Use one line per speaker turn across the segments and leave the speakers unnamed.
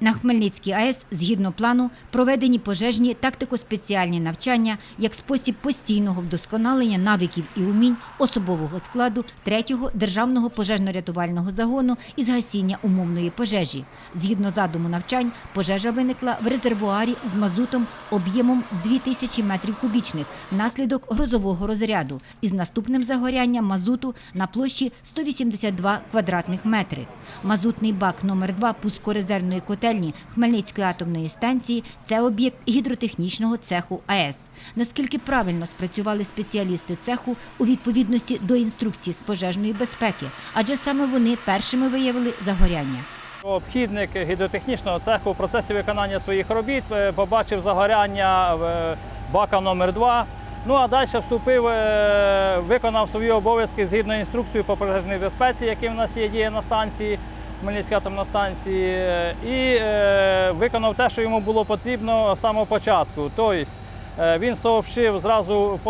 На Хмельницькій АЕС, згідно плану, проведені пожежні тактико-спеціальні навчання як спосіб постійного вдосконалення навиків і умінь особового складу 3-го державного пожежно-рятувального загону із гасіння умовної пожежі. Згідно задуму навчань, пожежа виникла в резервуарі з мазутом об'ємом 2000 метрів кубічних внаслідок грозового розряду із наступним загорянням мазуту на площі 182 квадратних метри. Мазутний бак номер 2 пускорезервної котельні Хмельницької атомної станції це об'єкт гідротехнічного цеху АЕС. Наскільки правильно спрацювали спеціалісти цеху у відповідності до інструкцій з пожежної безпеки, адже саме вони першими виявили загоряння.
Обхідник гідротехнічного цеху в процесі виконання своїх робіт е, побачив загоряння е, бака номер 2 Ну а далі вступив, е, виконав свої обов'язки згідно інструкції по пожежній безпеці, які в нас є діє на станції, Хмельницькій атомній станції, е, і е, виконав те, що йому було потрібно з самого початку. Тобто е, він сообщив зразу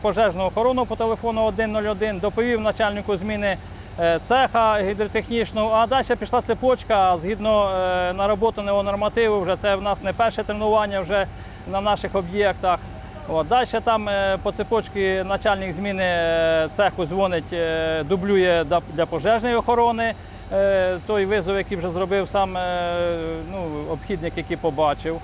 пожежну охорону по телефону 101, доповів начальнику зміни цеха гідротехнічного, а далі пішла цепочка згідно нароботаного нормативу. Вже це в нас не перше тренування вже на наших об'єктах. От, далі там е, по цепочці начальник зміни е, цеху дзвонить, е, дублює для пожежної охорони той визов, який вже зробив сам ну, обхідник, який побачив.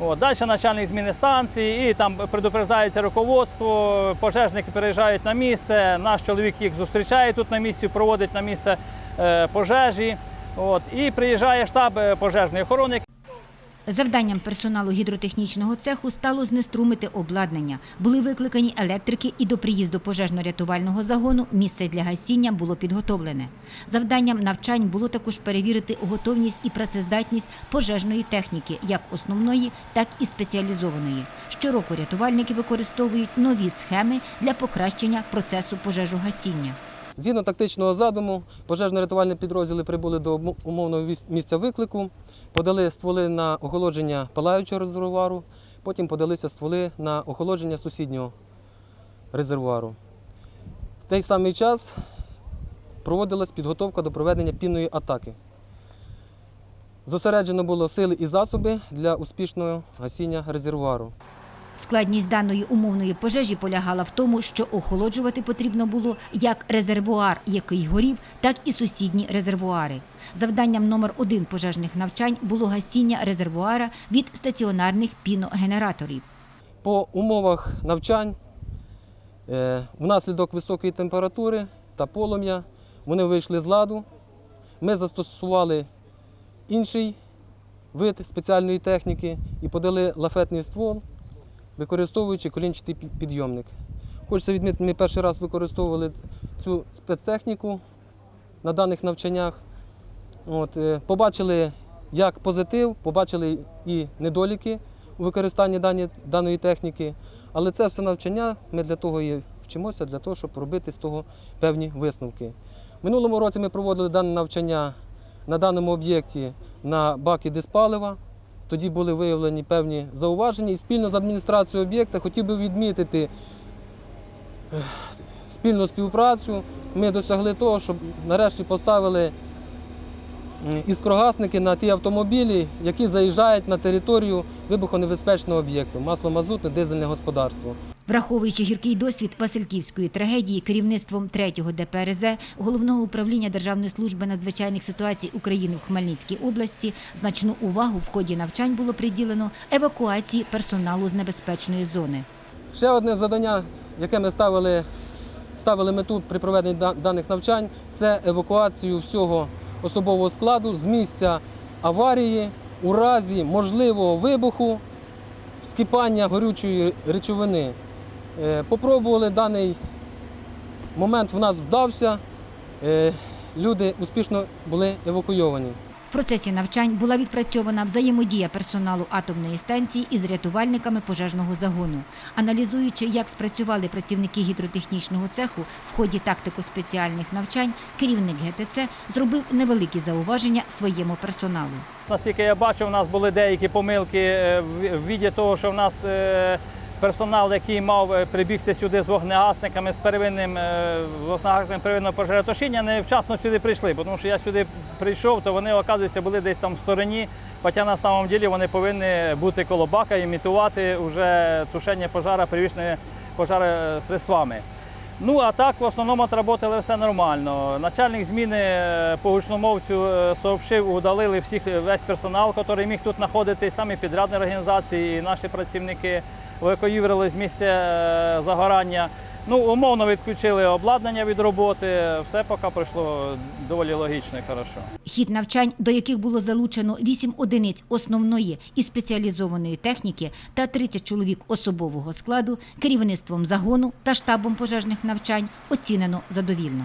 От, далі начальник зміни станції, і там предупреждається руководство, пожежники переїжджають на місце, наш чоловік їх зустрічає тут на місці, проводить на місце пожежі. От, і приїжджає штаб пожежної охорони,
Завданням персоналу гідротехнічного цеху стало знеструмити обладнання. Були викликані електрики і до приїзду пожежно-рятувального загону місце для гасіння було підготовлене. Завданням навчань було також перевірити готовність і працездатність пожежної техніки, як основної, так і спеціалізованої. Щороку рятувальники використовують нові схеми для покращення процесу пожежогасіння.
Згідно тактичного задуму, пожежно-рятувальні підрозділи прибули до умовного місця виклику, подали стволи на охолодження палаючого резервуару, потім подалися стволи на охолодження сусіднього резервуару. В той самий час проводилась підготовка до проведення пінної атаки. Зосереджено було сили і засоби для успішного гасіння резервуару.
Складність даної умовної пожежі полягала в тому, що охолоджувати потрібно було як резервуар, який горів, так і сусідні резервуари. Завданням номер один пожежних навчань було гасіння резервуара від стаціонарних піногенераторів.
По умовах навчань е, внаслідок високої температури та полум'я вони вийшли з ладу. Ми застосували інший вид спеціальної техніки і подали лафетний ствол, використовуючи колінчатий підйомник. Хочеться відмітити, ми перший раз використовували цю спецтехніку на даних навчаннях. От, е, побачили як позитив, побачили і недоліки у використанні дані, даної техніки. Але це все навчання, ми для того і вчимося, для того, щоб робити з того певні висновки. Минулому році ми проводили дане навчання на даному об'єкті на баки диспалива. Тоді були виявлені певні зауваження і спільно з адміністрацією об'єкта хотів би відмітити спільну співпрацю. Ми досягли того, щоб нарешті поставили іскрогасники на ті автомобілі, які заїжджають на територію вибухонебезпечного об'єкту масло-мазутне, дизельне господарство.
Враховуючи гіркий досвід Васильківської трагедії, керівництвом 3-го ДПРЗ Головного управління Державної служби надзвичайних ситуацій України в Хмельницькій області значну увагу в ході навчань було приділено евакуації персоналу з небезпечної зони.
Ще одне завдання, яке ми ставили, ставили мету при проведенні даних навчань, це евакуацію всього особового складу з місця аварії у разі можливого вибуху, вскипання горючої речовини. Е, Попробували даний момент в нас вдався. Е, Люди успішно були евакуйовані.
В процесі навчань була відпрацьована взаємодія персоналу атомної станції із рятувальниками пожежного загону. Аналізуючи, як спрацювали працівники гідротехнічного цеху в ході тактико-спеціальних навчань, керівник ГТЦ зробив невеликі зауваження своєму персоналу.
Наскільки я бачу, у нас були деякі помилки е, в віді того, що в нас персонал, який мав е, прибігти сюди з вогнегасниками, з первинним е, вогнегасником первинного пожежотушіння, не вчасно сюди прийшли. Тому що я сюди прийшов, то вони, оказується, були десь там в стороні Хоча на самом ділі вони повинні бути коло бака, імітувати вже тушення пожара привічними пожаросредствами. Ну а так в основному отработали все нормально. Начальник зміни е, по гучномовцю е, сообщив, удалили всіх весь персонал, який міг тут знаходитись. Там і підрядні організації, і наші працівники евакуювали з місця е, загорання. Ну, умовно відключили обладнання від роботи. Все поки пройшло доволі логічно і хорошо.
Хід навчань, до яких було залучено 8 одиниць основної і спеціалізованої техніки та 30 чоловік особового складу, керівництвом загону та штабом пожежних навчань оцінено задовільно.